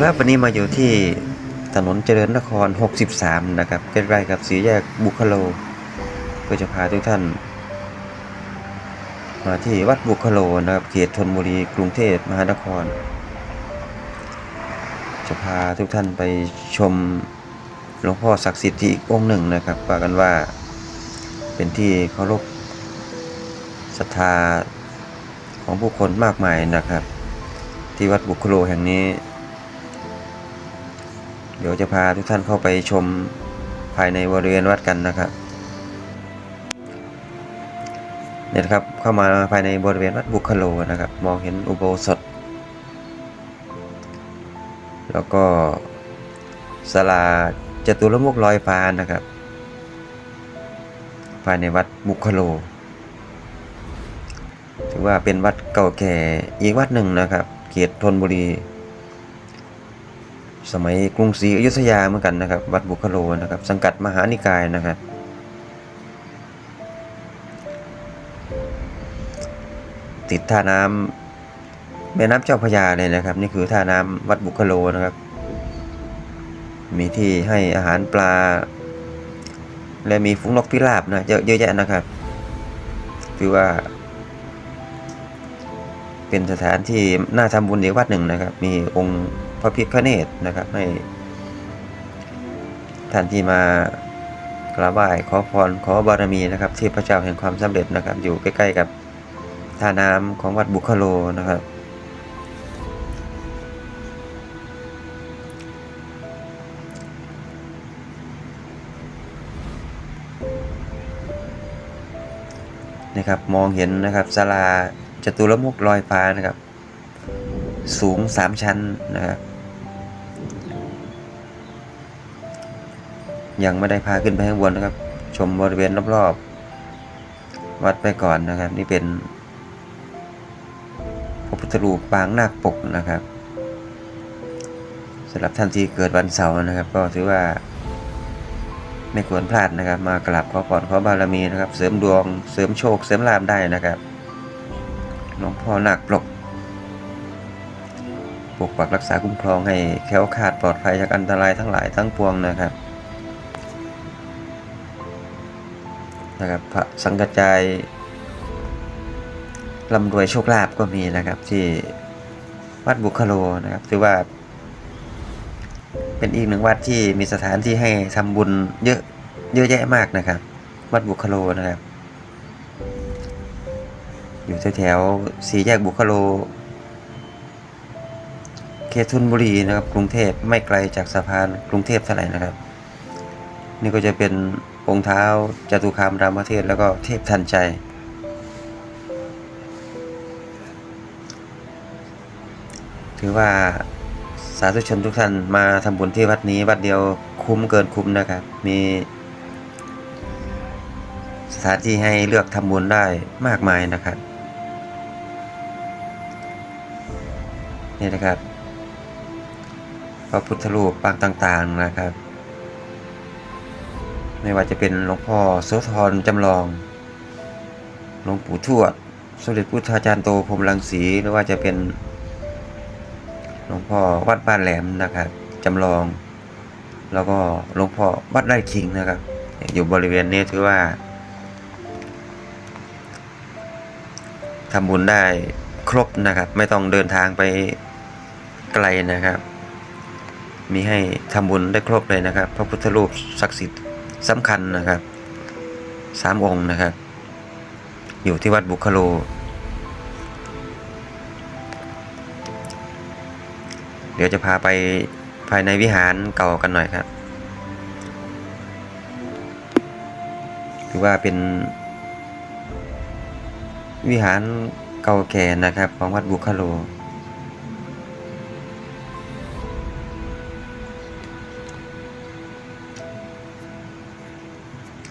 ครับวันนี้มาอยู่ที่ถนนเจริญนคร 63 นะครับใกล้ๆกับสีแยกบุคโลเพื่อจะพาทุกท่าน มาที่วัดบุคโลนะครับเขตธนบุรีกรุงเทพมหานคร จะพาทุกท่านไปชมหลวงพ่อศักดิ์สิทธิ์ที่อีกองค์หนึ่งนะครับว่ากันว่าเป็นที่เคารพศรัทธาของผู้คนมากมายนะครับ ที่วัดบุคโลแห่งนี้ เดี๋ยวจะพาทุกท่านเข้าไปชมภายในบริเวณวัดกันนะครับเนี่ยครับเข้ามาภายในบริเวณวัดบุคโลนะครับ มองเห็นอุโบสถ แล้วก็ศาลาจตุรมุกลอยฟ้านะครับ ภายในวัดบุคโล ถือว่าเป็นวัดเก่าแก่อีกวัดหนึ่งนะครับ เขตธนบุรี สมัยกรุงศรีอยุธยาเหมือนกันนะครับ วัดบุคโลนะครับ สังกัดมหานิกายนะครับติดท่าน้ำแม่น้ำเจ้าพระยาเลยนะครับ นี่คือท่าน้ำวัดบุคโลนะครับ มีที่ให้อาหารปลา และมีฝูงนกพิราบนะเยอะเยอะแยะนะครับถือว่า เป็นสถานที่น่าทำบุญอีกวัดหนึ่งนะครับ มีองค์ ระพิฆเนศนะครับ ให้ท่านที่มากราบไหว้ขอพรขอบารมีนะครับเทพเจ้าแห่งความสำเร็จนะครับ อยู่ใกล้ๆกับท่าน้ำของวัดบุคโลนะครับ นะครับมองเห็นนะครับศาลาจตุรมุกลอยฟ้านะครับ สูงสามชั้นนะครับ ยังไม่ได้พาขึ้นไปข้างบนนะครับ ชมบริเวณรอบๆ วัดไปก่อนนะครับ นี่เป็นพระพุทธรูปปางนาคปกนะครับสำหรับท่านที่เกิดวันเสาร์นะครับ ก็ถือว่าไม่ควรพลาดนะครับ มากราบขอพรขอบารมีนะครับ เสริมดวงเสริมโชคเสริมลาภได้นะครับหลวงพ่อหนักปลกปกปักรักษาคุ้มครองให้แคล้วคลาดปลอดภัยจากอันตรายทั้งหลายทั้งปวงนะครับ นะครับพระสังกัจจายร่ำรวยโชคลาภก็มีนะครับที่วัดบุคโลนะครับถือว่า เป็นอีกหนึ่งวัดที่มีสถานที่ให้ทำบุญเยอะเยอะแยะมากนะครับ วัดบุคโลนะครับ อยู่แถวๆสี่แยกบุคโลเขตธนบุรีนะครับ กรุงเทพไม่ไกลจากสะพานกรุงเทพเท่าไหร่นะครับ นี่ก็จะเป็น องค์เท้าจตุคามรามเทศแล้วก็เทพทันใจ ถือว่าสาธุชนทุกท่านมาทำบุญที่วัดนี้วัดเดียวคุ้มเกินคุ้มนะครับ มีสถานที่ให้เลือกทำบุญได้มากมายนะครับนี่นะครับพระพุทธรูปปางต่าง ๆนะครับ ไม่ว่าจะเป็นหลวงพ่อโสธรจำลอง หลวงปู่ทวดสมเด็จพุทธาจารย์โตพรมรังสีหรือว่าจะเป็นหลวงพ่อวัดบ้านแหลมนะครับจำลอง แล้วก็หลวงพ่อวัดไร่ขิงนะครับ อยู่บริเวณนี้ถือว่าทำบุญได้ครบนะครับ ไม่ต้องเดินทางไปไกลนะครับ มีให้ทำบุญได้ครบเลยนะครับ พระพุทธรูปศักดิ์สิทธิ์ สำคัญนะครับสามองค์นะครับ อยู่ที่วัดบุคโล เดี๋ยวจะพาไปภายในวิหารเก่ากันหน่อยครับถือว่าเป็น วิหารเก่าแก่นะครับ ของวัดบุคโล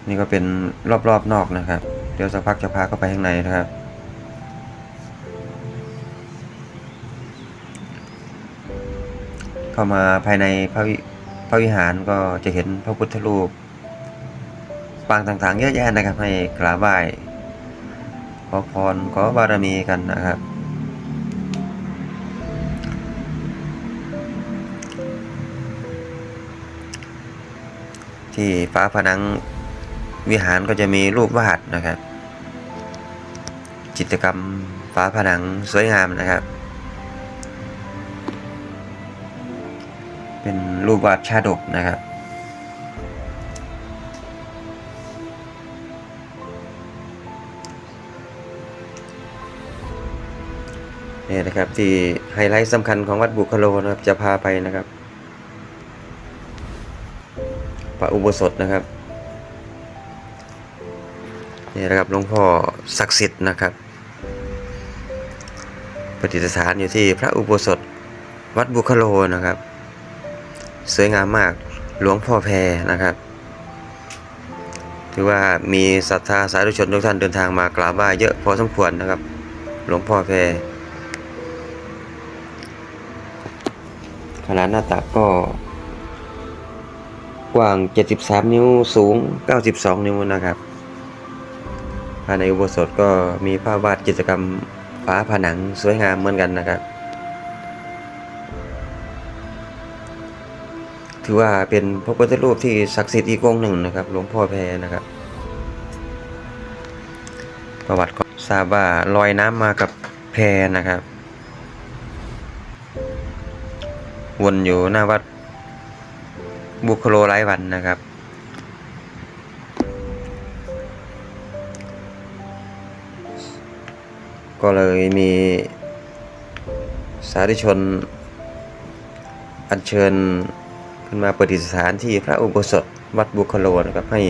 นี่ก็เป็นรอบรอบนอกนะครับ เดี๋ยวสักพักจะพาเข้าไปข้างในนะครับ เข้ามาภายในพระพระวิหารก็จะเห็นพระพุทธรูปปางต่างๆเยอะแยะนะครับ ให้กราบไหว้ขอพรขอบารมีกันนะครับที่ฟ้าผนัง วิหารก็จะมีรูปวาดนะครับ จิตรกรรมฝาผนังสวยงามนะครับ เป็นรูปวาดชาดกนะครับนี่นะครับที่ไฮไลท์สำคัญของวัดบุคโลนะครับจะพาไปนะครับพระอุโบสถนะครับ นี่นะครับหลวงพ่อศักดิ์สิทธิ์นะครับประดิษฐานอยู่ที่พระอุโบสถวัดบุคโลนะครับ สวยงามมากหลวงพ่อแพรนะครับ ถือว่ามีศรัทธาสาธุชนทุกท่านเดินทางมากราบไหว้เยอะพอสมควรนะครับ หลวงพ่อแพรขนาดหน้าตักก็ กว้าง 73 นิ้วสูง 92 นิ้วนะครับ ภายในอุโบสถก็มีภาพวาดกิจกรรมฝาผนังสวยงามเหมือนกันนะครับ ถือว่าเป็นพระพุทธรูปที่ศักดิ์สิทธิ์อีกองหนึ่งนะครับหลวงพ่อแพรนะครับ ประวัติก็ทราบว่าลอยน้ำมากับแพรนะครับ วนอยู่หน้าวัดบุคโลไร้วันนะครับ ก็เลยมีสาธุชน อัญเชิญขึ้นมาประดิษฐานที่พระอุโบสถวัดบุคโลนะครับให้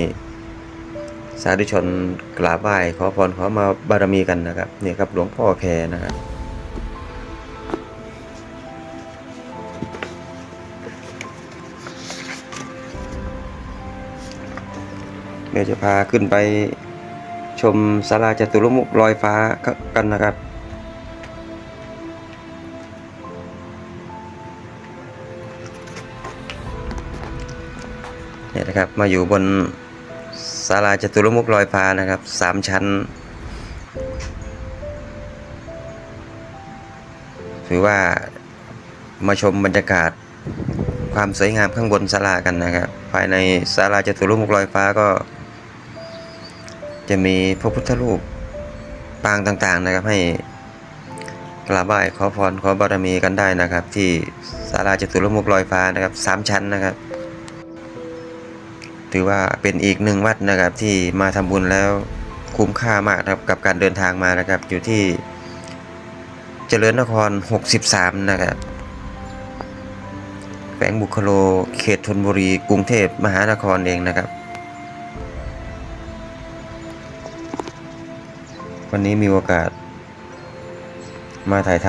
สาธุชนกราบไหว้ขอพรขอมาบารมีกันนะครับนี่ครับหลวงพ่อแพรนะครับเดี๋ยวจะพาขึ้นไป ชมศาลาจตุรมุขลอยฟ้ากันนะครับ เนี่ยนะครับมาอยู่บนศาลาจตุรมุขลอยฟ้านะครับสามชั้น ถือว่ามาชมบรรยากาศความสวยงามข้างบนศาลากันนะครับ ภายในศาลาจตุรมุขลอยฟ้าก็ จะมีพระพุทธรูปปางต่างๆนะครับให้กราบไหว้ขอพรขอบารมีกันได้นะครับ ที่ศาลาจตุรมุขลอยฟ้านะครับสามชั้นนะครับ ถือว่าเป็นอีกหนึ่งวัดนะครับที่มาทำบุญแล้วคุ้มค่ามากนะครับกับการเดินทางมานะครับ อยู่ที่เจริญนคร 63 นะครับแขวงบุคโลเขตธนบุรีกรุงเทพมหานครเองนะครับ วันนี้มีโอกาส มาถ่ายท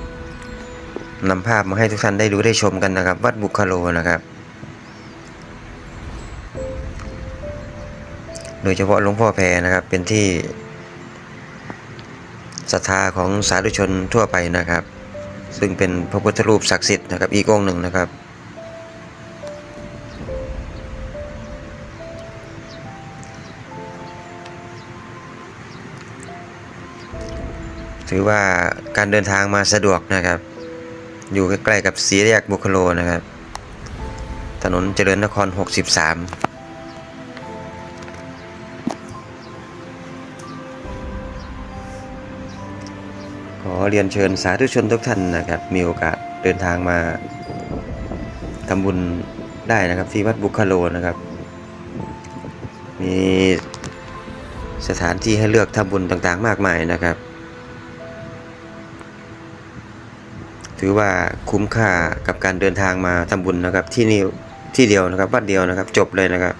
ำนำภาพมาให้ทุกท่านได้ดูได้ชมกันนะครับ วัดบุคโลนะครับ โดยเฉพาะหลวงพ่อแพรนะครับ เป็นที่ศรัทธาของสาธุชนทั่วไปนะครับ ซึ่งเป็นพระพุทธรูปศักดิ์สิทธิ์นะครับอีกองหนึ่งนะครับ ถือว่าการเดินทางมาสะดวกนะครับ อยู่ใกล้ๆกับสีแยกบุคโลนะครับ ถนนเจริญนคร 63ขอเรียนเชิญสาธุชนทุกท่านนะครับ มีโอกาสเดินทางมาทำบุญได้นะครับ ที่วัดบุคโลนะครับ มีสถานที่ให้เลือกทำบุญต่างๆ มากมายนะครับ ถือว่าคุ้มค่ากับการเดินทางมาทำบุญนะครับ ที่นี่ที่เดียวนะครับวัดเดียวนะครับ จบเลยนะครับ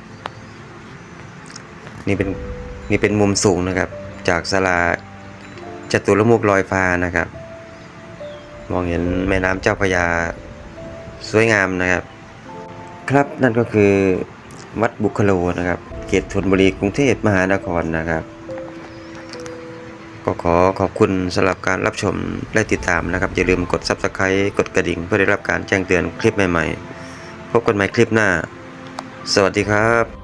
นี่เป็นนี่เป็นมุมสูงนะครับ จากศาลาจตุรมุขลอยฟ้านะครับ มองเห็นแม่น้ำเจ้าพระยาสวยงามนะครับ ครับนั่นก็คือวัดบุคโลนะครับ เขตธนบุรีกรุงเทพมหานครนะครับ ก็ขอขอบคุณสำหรับการรับชมและติดตามนะครับ อย่าลืมกด Subscribe กดกระดิ่ง เพื่อได้รับการแจ้งเตือนคลิปใหม่ๆ พบกันใหม่คลิปหน้า สวัสดีครับ